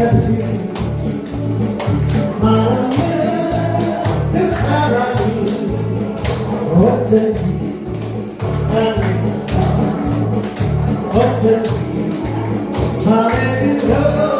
어쩐지 맘에 들어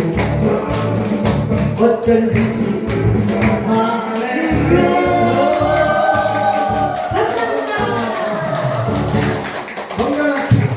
can do.